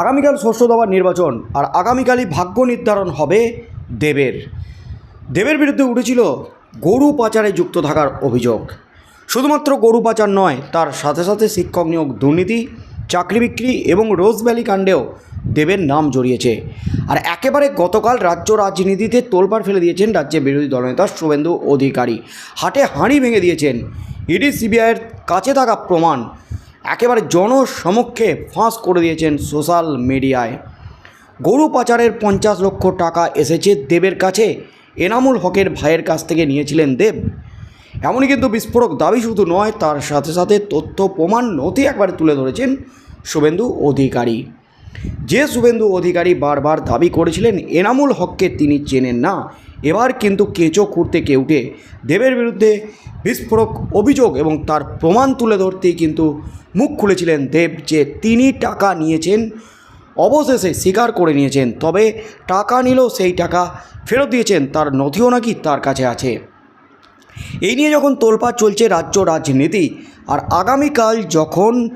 আগামীকাল ষষ্ঠ দফার নির্বাচন আর আগামীকালই ভাগ্য নির্ধারণ হবে দেবের। দেবের বিরুদ্ধে উঠেছিল গরু পাচারে যুক্ত থাকার অভিযোগ। শুধুমাত্র গরু পাচার নয়, তার সাথে সাথে শিক্ষক নিয়োগ দুর্নীতি, চাকরি বিক্রি এবং রোজ ভ্যালি কাণ্ডেও দেবের নাম জড়িয়েছে। আর একেবারে গতকাল রাজ্য রাজনীতিতে তোলপাড় ফেলে দিয়েছেন রাজ্যের বিরোধী দলনেতা শুভেন্দু অধিকারী। হাটে হাঁড়ি ভেঙে দিয়েছেন। ইডি, সিবিআইয়ের কাছে থাকা প্রমাণ একেবারে জনসমক্ষে ফাঁস করে দিয়েছেন সোশ্যাল মিডিয়ায়। গরু পাচারের পঞ্চাশ লক্ষ টাকা এসেছে দেবের কাছে, এনামুল হকের ভাইয়ের কাছ থেকে নিয়েছিলেন দেব। এমনই কিন্তু বিস্ফোরক দাবি শুধু নয়, তার সাথে সাথে তথ্য প্রমাণ নথি একবারে তুলে ধরেছেন শুভেন্দু অধিকারী। যে শুভেন্দু অধিকারী বারবার দাবি করেছিলেন, এনামুল হককে তিনি চেনেন না। এবার কিন্তু কেঁচো খুঁড়তে কেউটে দেবের বিরুদ্ধে বিস্ফোরক অভিযোগ এবং তার প্রমাণ তুলে ধরতেই কিন্তু মুখ খুলেছিলেন দেব যে তিনি টাকা নিয়েছেন, অবশেষে স্বীকার করে নিয়েছেন, তবে টাকা নিলেও সেই টাকা ফেরত দিয়েছেন, তার নথিও নাকি তার কাছে আছে। এই নিয়ে যখন তোলপাড় চলছে রাজ্য রাজনীতি, আর আগামীকাল যখন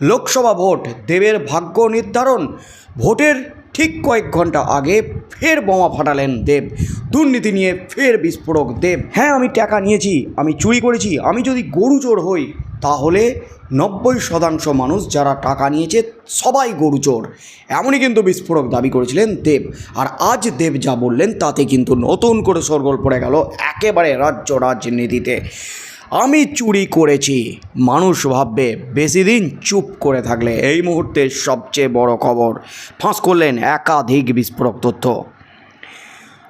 লোকসভা ভোট, দেবের ভাগ্য নির্ধারণ। ভোটের ঠিক কয়েক ঘণ্টা আগে ফের বোমা ফাটালেন দেব। দুর্নীতি নিয়ে ফের বিস্ফোরক দেব। হ্যাঁ আমি টাকা নিয়েছি, আমি চুরি করেছি, আমি যদি গরু চোর হই, তাহলে নব্বই শতাংশ মানুষ যারা টাকা নিয়েছে, সবাই গরু চোর। এমনই কিন্তু বিস্ফোরক দাবি করেছিলেন দেব। আর আজ দেব যা বললেন, তাতে কিন্তু নতুন করে সরগোল পড়ে গেল একেবারে রাজ্য রাজনীতিতে। আমি চুরি করেছি। মানুষ ভাববে, বেশি দিন চুপ করে থাকলে এই মুহূর্তে সবচেয়ে বড় খবর। ফাঁস করলেন একাধিক বিস্ফোরক তথ্য।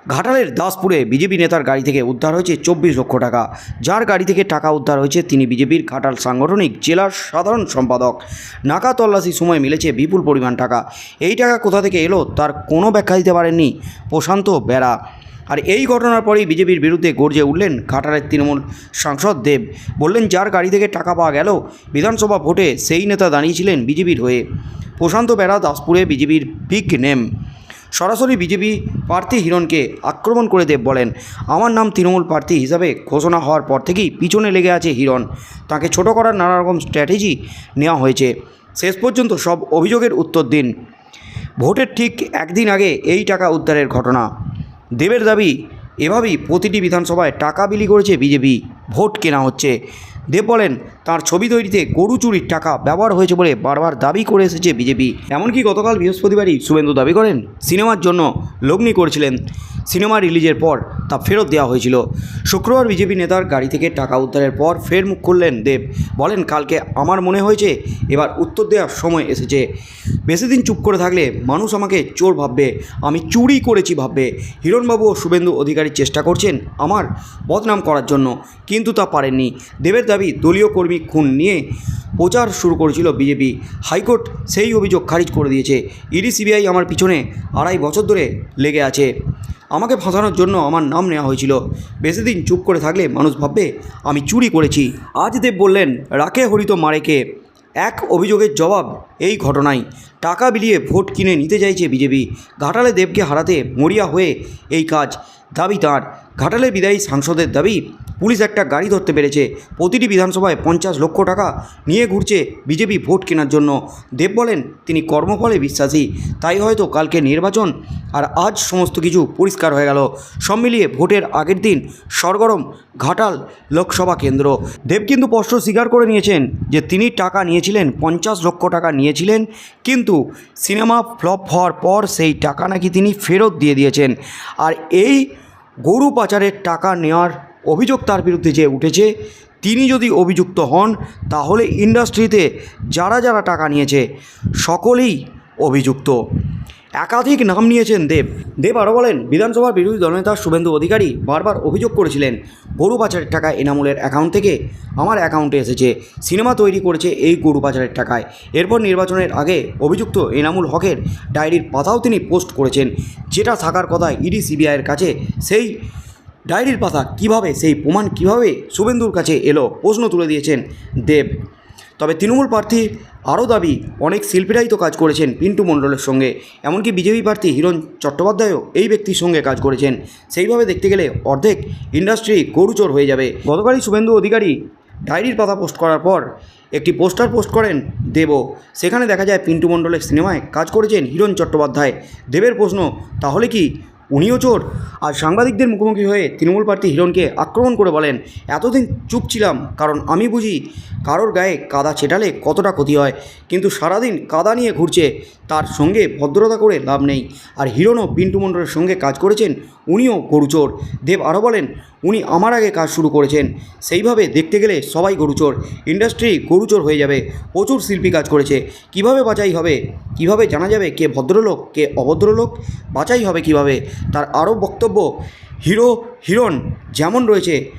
ঘাটালের দাসপুরে বিজেপি নেতার গাড়ি থেকে উদ্ধার হয়েছে চব্বিশ লক্ষ টাকা। যার গাড়ি থেকে টাকা উদ্ধার হয়েছে তিনি বিজেপির ঘাটাল সাংগঠনিক জেলার সাধারণ সম্পাদক। নাকা তল্লাশি সময় মিলেছে বিপুল পরিমাণ টাকা। এই টাকা কোথা থেকে এলো তার কোনো ব্যাখ্যা দিতে পারেননি প্রশান্ত বেরা। আর এই ঘটনার পরেই বিজেপির বিরুদ্ধে গর্জে উঠলেন ঘাটালের তৃণমূল সাংসদ দেব। বললেন, যার গাড়ি থেকে টাকা পাওয়া গেল, বিধানসভা ভোটে সেই নেতা দাঁড়িয়েছিলেন বিজেপির হয়ে। প্রশান্ত বেড়া দাসপুরে বিজেপির বিগ নেম। সরাসরি বিজেপি প্রার্থী হিরণকে আক্রমণ করে দেব বলেন। আমার নাম তৃণমূল প্রার্থী হিসাবে ঘোষণা হওয়ার পর থেকেই পিছনে লেগে আছে হিরণ। তাকে ছোট করার নানা রকম স্ট্র্যাটেজি নেওয়া হয়েছে। শেষ পর্যন্ত সব অভিযোগের উত্তর দিন। ভোটের ঠিক একদিন আগে এই টাকা উদ্ধারের ঘটনা। দেবের দাবি এভাবেই প্রতিটি বিধানসভায় টাকা বিলি করেছে বিজেপি। ভোট কেনা হচ্ছে। দেব বলেন, তার ছবি তৈরিতে গরু চুরির টাকা ব্যবহার হয়েছে বলে বারবার দাবি করে এসেছে বিজেপি। এমনকি গতকাল বৃহস্পতিবারই শুভেন্দু দাবি করেন, সিনেমার জন্য লগ্নি করেছিলেন। সিনেমা রিলিজের পর তা ফেরত দেওয়া হয়েছিল। শুক্রবার বিজেপি নেতার গাড়ি থেকে টাকা উদ্ধারের পর ফের মুখ খুললেন দেব। বলেন, কালকে আমার মনে হয়েছে, এবার উত্তর দেওয়ার সময় এসেছে। বেশি দিন চুপ করে থাকলে মানুষ আমাকে চোর ভাববে, আমি চুরি করেছি ভাববে। হিরণবাবু ও শুভেন্দু অধিকারী চেষ্টা করছেন আমার বদনাম করার জন্য, কিন্তু তা পারেননি। দেবের দাবি দলীয় কর্মী খুন নিয়ে প্রচার শুরু করেছিল বিজেপি। হাইকোর্ট সেই অভিযোগ খারিজ করে দিয়েছে। ইডি, সিবিআই আমার পিছনে আড়াই বছর ধরে লেগে আছে। আমাকে ফাঁসানোর জন্য আমার নাম নেওয়া হয়েছিল। বেশি দিন চুপ করে থাকলে মানুষ ভাববে, আমি চুরি করেছি। আজ দেব বললেন, রাখে হরিত মারেকে। এক অভিযোগের জবাব এই ঘটনায়। টাকা বিলিয়ে ভোট কিনে নিতে চাইছে বিজেপি। ঘাটালে দেবকে হারাতে মরিয়া হয়ে এই কাজ। দাবি তাঁর। ঘাটালে বিদায়ী সাংসদের দাবি, পুলিশ একটা গাড়ি ধরতে পেরেছে। প্রতিটি বিধানসভায় পঞ্চাশ লক্ষ টাকা নিয়ে ঘুরছে বিজেপি ভোট কেনার জন্য। দেব বলেন, তিনি কর্মফলে বিশ্বাসী, তাই হয়তো কালকে নির্বাচন আর আজ সমস্ত কিছু পরিষ্কার হয়ে গেল। সব মিলিয়ে ভোটের আগের দিন সরগরম ঘাটাল লোকসভা কেন্দ্র। দেব কিন্তু স্পষ্ট স্বীকার করে নিয়েছেন যে তিনি টাকা নিয়েছিলেন, পঞ্চাশ লক্ষ টাকা নিয়েছিলেন, কিন্তু সিনেমা ফ্লপ হওয়ার পর সেই টাকা নাকি তিনি ফেরত দিয়ে দিয়েছেন। আর এই গরু পাচারের টাকা নেওয়ার অভিযোগ তার বিরুদ্ধে যে উঠেছে, তিনি যদি অভিযুক্ত হন, তাহলে ইন্ডাস্ট্রিতে যারা যারা টাকা নিয়েছে, সকলেই অভিযুক্ত। একাধিক নাম নিয়েছেন দেব। দেব আরও বলেন, বিধানসভার বিরোধী দলনেতা শুভেন্দু অধিকারী বারবার অভিযোগ করেছিলেন গরু পাচারের টাকা এনামুলের অ্যাকাউন্ট থেকে আমার অ্যাকাউন্টে এসেছে, সিনেমা তৈরি করেছে এই গরু পাচারের টাকায়। এরপর নির্বাচনের আগে অভিযুক্ত এনামুল হকের ডায়েরির পাতাও তিনি পোস্ট করেছেন। যেটা থাকার কথা ইডি সিবিআইয়ের কাছে সেই ডায়েরির পাতা কীভাবে, সেই প্রমাণ কীভাবে শুভেন্দুর কাছে এলো, প্রশ্ন তুলে দিয়েছেন দেব। তবে তৃণমূল প্রার্থী আরও দাবি, অনেক শিল্পীরাই তো কাজ করেছেন পিন্টু মণ্ডলের সঙ্গে। এমনকি বিজেপি প্রার্থী হিরণ চট্টোপাধ্যায়ও এই ব্যক্তির সঙ্গে কাজ করেছেন। সেইভাবে দেখতে গেলে অর্ধেক ইন্ডাস্ট্রি গরুচোর হয়ে যাবে। গতকালই শুভেন্দু অধিকারী ডায়েরির পাতা পোস্ট করার পর একটি পোস্টার পোস্ট করেন দেব। সেখানে দেখা যায় পিন্টু মণ্ডলের সিনেমায় কাজ করেছেন হিরণ চট্টোপাধ্যায়। দেবের প্রশ্ন, তাহলে কি উনিও চোর। আর সাংবাদিকদের মুখোমুখি হয়ে তৃণমূল প্রার্থী হিরণকে আক্রমণ করে বলেন, এতদিন চুপ ছিলাম, কারণ আমি বুঝি কারোর গায়ে কাদা ছেটালে কতটা ক্ষতি হয়। কিন্তু সারাদিন কাদা নিয়ে ঘুরছে, তার সঙ্গে ভদ্রতা করে লাভ নেই। আর হিরণও পিন্টু মণ্ডলের সঙ্গে কাজ করেছেন উনিও গরুচোর। দেব আরও বলেন, উনি আমার আগে কাজ শুরু করেছেন। সেইভাবে দেখতে গেলে সবাই গরুচোর। ইন্ডাস্ট্রি গরুচোর হয়ে যাবে। প্রচুর শিল্পী কাজ করেছে। কীভাবে বাঁচাই হবে? কীভাবে জানা যাবে কে ভদ্রলোক, কে অভদ্রলোক? বাঁচাই হবে কীভাবে? তার আরও বক্তব্য, হিরো, হিরণ যেমন রয়েছে,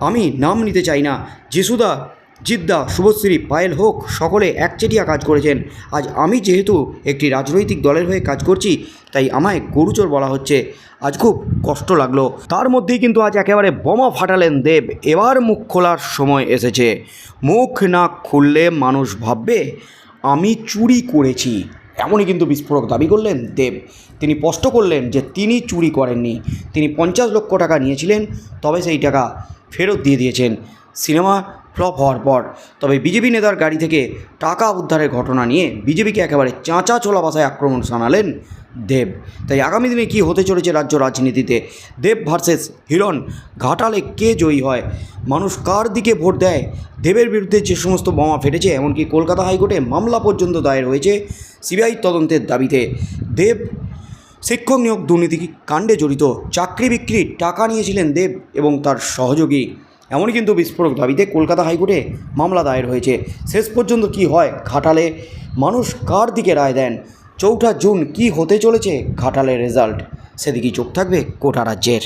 আমি নাম নিতে চাই না। যিশুদা জিদ্দা, শুভশ্রী, পায়েল হোক, সকলে একচেটিয়া কাজ করেছেন। আজ আমি যেহেতু একটি রাজনৈতিক দলের হয়ে কাজ করছি, তাই আমায় গরুচোর বলা হচ্ছে। আজ খুব কষ্ট লাগল। তার মধ্যেই কিন্তু আজ একেবারে বোমা ফাটালেন দেব। এবার মুখ খোলার সময় এসেছে। মুখ না খুললে মানুষ ভাববে, আমি চুরি করেছি। এমনই কিন্তু বিস্ফোরক দাবি করলেন দেব। তিনি স্পষ্ট করলেন যে তিনি চুরি করেননি। তিনি পঞ্চাশ লক্ষ টাকা নিয়েছিলেন, তবে সেই টাকা ফেরত দিয়ে দিয়েছেন। সিনেমা ফ্লপ হওয়ার পর। তবে বিজেপি নেতার গাড়ি থেকে টাকা উদ্ধারের ঘটনা নিয়ে বিজেপিকে একেবারে চাঁচা চোলা বাসায় আক্রমণ জানালেন দেব। তাই আগামী দিনে কী হতে চলেছে রাজ্য রাজনীতিতে? দেব ভার্সেস হিরণ, ঘাটালে কে জয়ী হয়? মানুষ কার দিকে ভোট দেয়? দেবের বিরুদ্ধে যে সমস্ত বোমা ফেটেছে, এমনকি কলকাতা হাইকোর্টে মামলা পর্যন্ত দায়ের হয়েছে সিবিআই তদন্তের দাবিতে। দেব শিক্ষক নিয়োগ দুর্নীতি কাণ্ডে জড়িত? চাকরি বিক্রির টাকা নিয়েছিলেন দেব এবং তার সহযোগী। এমনই কিন্তু বিস্ফোরক দাবিতে কলকাতা হাইকোর্টে মামলা দায়ের হয়েছে। শেষ পর্যন্ত কি হয় ঘাটালে? মানুষ কার দিকে রায় দেন? চৌঠা জুন কি হতে চলেছে ঘাটালের রেজাল্ট? সেদিকেই চোখ থাকবে কোটা রাজ্যের।